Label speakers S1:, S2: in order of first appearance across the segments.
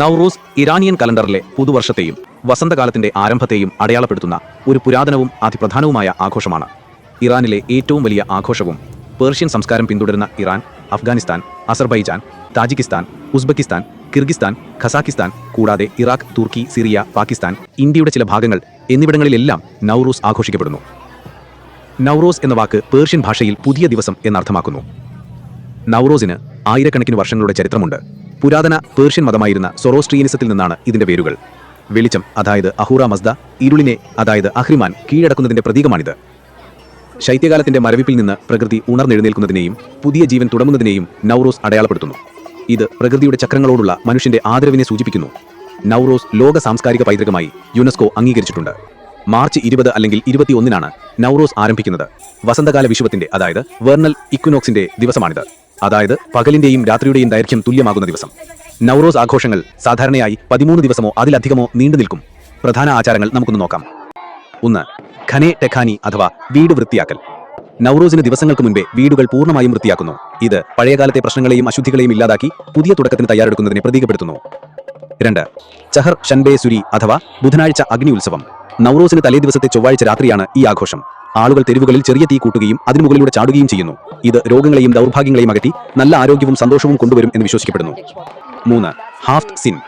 S1: Nowruz Iranian കലണ്ടറിലെ പുതുവർഷത്തെയും വസന്തകാലത്തിന്റെ ആരംഭത്തെയും അടയാളപ്പെടുത്തുന്ന ഒരു പുരാതനവും അതിപ്രധാനവുമായ ആഘോഷമാണ്. ഇറാനിലെ ഏറ്റവും വലിയ ആഘോഷവും പേർഷ്യൻ സംസ്കാരം പിന്തുടരുന്ന Iran Afghanistan Azerbaijan Tajikistan Uzbekistan Kyrgyzstan Kazakhstan കൂടാതെ ഇറാഖ് തുർക്കി സിറിയ പാകിസ്ഥാൻ ഇന്ത്യയുടെ ചില ഭാഗങ്ങൾ എന്നിവിടങ്ങളിലെല്ലാം നൗറൂസ് ആഘോഷിക്കപ്പെടുന്നു. നൗറോസ് എന്ന വാക്ക് പേർഷ്യൻ ഭാഷയിൽ പുതിയ ദിവസം എന്നർത്ഥമാക്കുന്നു. നൗറോസിന് ആയിരക്കണക്കിന് വർഷങ്ങളുടെ ചരിത്രമുണ്ട്. പുരാതന പേർഷ്യൻ മതമായിരുന്ന സൊറോസ്ട്രിയനിസത്തിൽ നിന്നാണ് ഇതിന്റെ പേരുകൾ. വെളിച്ചം അതായത് അഹൂറ മസ്ദ ഇരുളിനെ അതായത് അഹ്രിമാൻ കീഴടക്കുന്നതിന്റെ പ്രതീകമാണിത്. ശൈത്യകാലത്തിന്റെ മരവിപ്പിൽ നിന്ന് പ്രകൃതി ഉണർന്നെഴുന്നേൽക്കുന്നതിനെയും പുതിയ ജീവൻ തുടങ്ങുന്നതിനെയും നൗറോസ് അടയാളപ്പെടുത്തുന്നു. ഇത് പ്രകൃതിയുടെ ചക്രങ്ങളോടുള്ള മനുഷ്യന്റെ ആദരവിനെ സൂചിപ്പിക്കുന്നു. നൗറോസ് ലോക സാംസ്കാരിക പൈതൃകമായി യുനെസ്കോ അംഗീകരിച്ചിട്ടുണ്ട്. മാർച്ച് ഇരുപത് അല്ലെങ്കിൽ ഇരുപത്തിയൊന്നിനാണ് നൗറോസ് ആരംഭിക്കുന്നത്. വസന്തകാല വിഷുവത്തിന്റെ അതായത് വെർണൽ ഇക്വിനോക്സിന്റെ ദിവസമാണിത്. അതായത് പകലിന്റെയും രാത്രിയുടെയും ദൈർഘ്യം തുല്യമാകുന്ന ദിവസം. നൗറോസ് ആഘോഷങ്ങൾ സാധാരണയായി പതിമൂന്ന് ദിവസമോ അതിലധികമോ നീണ്ടു നിൽക്കും. പ്രധാന ആചാരങ്ങൾ നമുക്കൊന്ന് നോക്കാം. ഒന്ന് ഖനെ ടെഖാനി അഥവാ വീട് വൃത്തിയാക്കൽ. നൗറോസിന് ദിവസങ്ങൾക്ക് മുൻപേ വീടുകൾ പൂർണമായും വൃത്തിയാക്കുന്നു. ഇത് പഴയകാലത്തെ പ്രശ്നങ്ങളെയും അശുദ്ധികളെയും ഇല്ലാതാക്കി പുതിയ തുടക്കത്തിന് തയ്യാറെടുക്കുന്നതിനെ പ്രതീകപ്പെടുത്തുന്നു. രണ്ട് ചഹർ ഷൻബേ സുരി അഥവാ ബുധനാഴ്ച അഗ്നി ഉത്സവം. നൗറോസിന് തലേ ദിവസത്തെ ചൊവ്വാഴ്ച രാത്രിയാണ് ഈ ആഘോഷം. ആളുകൾ തെരുവുകളിൽ ചെറിയ തീ കൂട്ടുകയും അതിനു മുകളിലൂടെ ചാടുകയും ചെയ്യുന്നു. ഇത് രോഗങ്ങളെയും ദൗർഭാഗ്യങ്ങളെയും അകറ്റി നല്ല ആരോഗ്യവും സന്തോഷവും കൊണ്ടുവരും എന്ന് വിശ്വസിക്കപ്പെടുന്നു. മൂന്ന് ഹാഫ് സിൻ.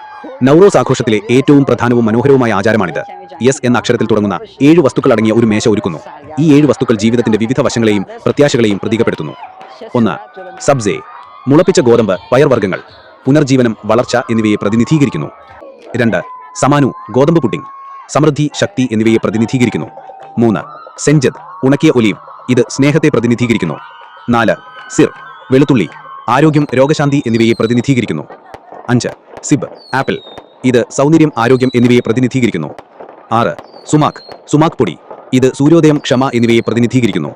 S1: നൗറോസ് ആഘോഷത്തിലെ ഏറ്റവും പ്രധാനവും മനോഹരവുമായ ആചാരമാണിത്. യെസ് എന്ന അക്ഷരത്തിൽ തുടങ്ങുന്ന ഏഴ് വസ്തുക്കൾ അടങ്ങിയ ഒരു മേശ ഒരുക്കുന്നു. ഈ ഏഴ് വസ്തുക്കൾ ജീവിതത്തിന്റെ വിവിധ വശങ്ങളെയും പ്രത്യാശകളെയും പ്രതീകപ്പെടുത്തുന്നു. ഒന്ന് സബ്സേ. മുളപ്പിച്ച ഗോതമ്പ് പയർവർഗങ്ങൾ പുനർജീവനം വളർച്ച എന്നിവയെ പ്രതിനിധീകരിക്കുന്നു. രണ്ട് സമാനു ഗോതമ്പ് പുഡിംഗ്. സമൃദ്ധി ശക്തി എന്നിവയെ പ്രതിനിധീകരിക്കുന്നു. മൂന്ന് സെഞ്ചത് ഉണക്കിയ ഒലിയും ഇത് സ്നേഹത്തെ പ്രതിനിധീകരിക്കുന്നു. നാല് സിർ വെളുത്തുള്ളി ആരോഗ്യം രോഗശാന്തി എന്നിവയെ പ്രതിനിധീകരിക്കുന്നു. അഞ്ച് സിബ് ആപ്പിൾ. ഇത് സൗന്ദര്യം ആരോഗ്യം എന്നിവയെ പ്രതിനിധീകരിക്കുന്നു. ആറ് സുമാക് സുമാക് പൊടി. ഇത് സൂര്യോദയം ക്ഷമ എന്നിവയെ പ്രതിനിധീകരിക്കുന്നു.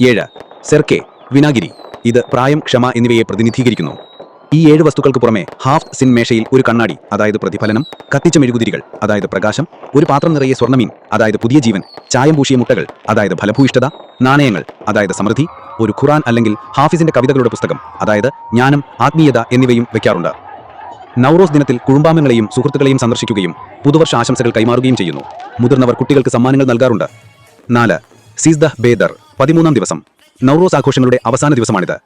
S1: ഏഴ് സെർക്കെ വിനാഗിരി. ഇത് പ്രായം ക്ഷമ എന്നിവയെ പ്രതിനിധീകരിക്കുന്നു. ഈ ഏഴ് വസ്തുക്കൾക്ക് പുറമെ ഹാഫ് സിൻ മേശയിൽ ഒരു കണ്ണാടി അതായത് പ്രതിഫലനം കത്തിച്ച മെഴുകുതിരികൾ അതായത് പ്രകാശം ഒരു പാത്രം നിറയെ സ്വർണമീൻ അതായത് പുതിയ ജീവൻ ചായം പൂശിയ മുട്ടകൾ അതായത് ഫലഭൂയിഷ്ഠത നാണയങ്ങൾ അതായത് സമൃദ്ധി ഒരു ഖുറാൻ അല്ലെങ്കിൽ ഹാഫിസിന്റെ കവിതകളുടെ പുസ്തകം അതായത് ജ്ഞാനം ആത്മീയത എന്നിവയും വെക്കാറുണ്ട്. നവറോസ് ദിനത്തിൽ കുടുംബാംഗങ്ങളെയും സുഹൃത്തുക്കളെയും സന്ദർശിക്കുകയും പുതുവർഷ ആശംസകൾ കൈമാറുകയും ചെയ്യുന്നു. മുതിർന്നവർ കുട്ടികൾക്ക് സമ്മാനങ്ങൾ നൽകാറുണ്ട്. നാല് സീസ് ദ ബേദർ പതിമൂന്നാം ദിവസം. നവറോസ് ആഘോഷങ്ങളുടെ അവസാന ദിവസമാണിത്.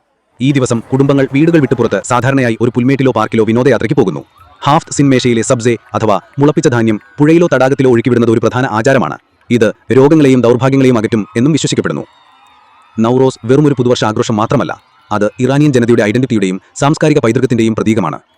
S1: ഈ ദിവസം കുടുംബങ്ങൾ വീടുകൾ വിട്ടുപുറത്ത് സാധാരണയായി ഒരു പുൽമേട്ടിലോ പാർക്കിലോ വിനോദയാത്രയ്ക്ക് പോകുന്നു. ഹാഫ്ത് സിൻമേശയിലെ സബ്സെ അഥവാ മുളപ്പിച്ച ധാന്യം പുഴയിലോ തടാകത്തിലോ ഒഴുക്കിവിടുന്നത് ഒരു പ്രധാന ആചാരമാണ്. ഇത് രോഗങ്ങളെയും ദൗർഭാഗ്യങ്ങളെയും അകറ്റും എന്നും വിശ്വസിക്കപ്പെടുന്നു. നൗറോസ് വെറുമൊരു പുതുവർഷ ആഘോഷം മാത്രമല്ല അത് ഇറാനിയൻ ജനതയുടെ ഐഡന്റിറ്റിയുടെയും സാംസ്കാരിക പൈതൃകത്തിന്റെയും പ്രതീകമാണ്.